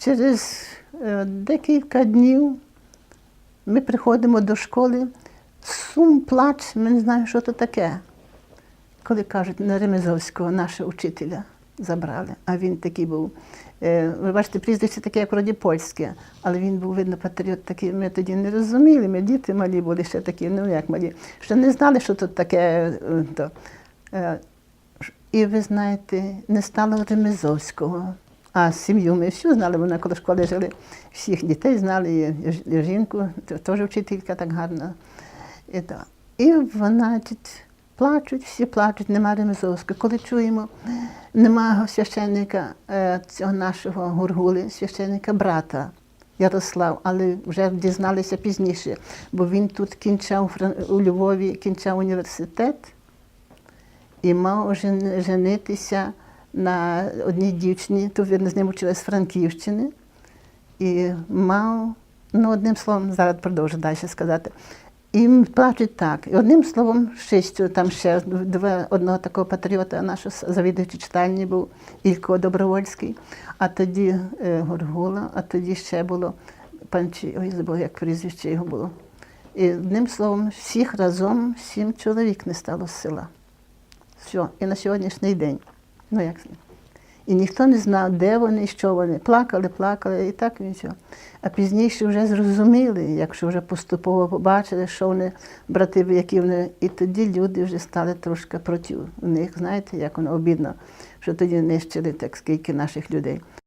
Через е, декілька днів ми приходимо до школи, сум, плач, ми не знаємо, що це таке. Коли кажуть, на Ремезовського, нашого учителя забрали, а він такий був. е, Ви бачите, прізвище таке, як вроді польське, але він був, видно, патріот такий. Ми тоді не розуміли, ми діти малі були ще такі, ну як малі, що не знали, що тут таке. е, То. І ви знаєте, не стало Ремезовського. А сім'ю ми всю знали, вона коли в школі жили, всіх дітей знали, і жінку, теж вчителька так гарна. І, то. і вона плачуть, всі плачуть, нема Ремезовського. Коли чуємо, нема священника цього нашого гургули, священника брата Ярослав, але вже дізналися пізніше, бо він тут кінчав у Львові, кінчав університет і мав жен- женитися на одній дівчині, то він з ним училась з Франківщини, і мав, ну одним словом, зараз продовжу далі сказати. І плачуть так. І одним словом, шістю, там ще два, одного такого патріота, наш завідуючий читальні був Ілько Добровольський, а тоді е, Горгула, а тоді ще було панчі, ой, забув, як прізвище його було. І одним словом, всіх разом сім чоловік не стало з села. Все, і на сьогоднішній день. Ну як? І ніхто не знав, де вони, що вони. Плакали, плакали, і так і все. А пізніше вже зрозуміли, якщо вже поступово побачили, що вони, брати, які вони. І тоді люди вже стали трошки проти них. Знаєте, як воно обідно, що тоді нищили так скільки наших людей.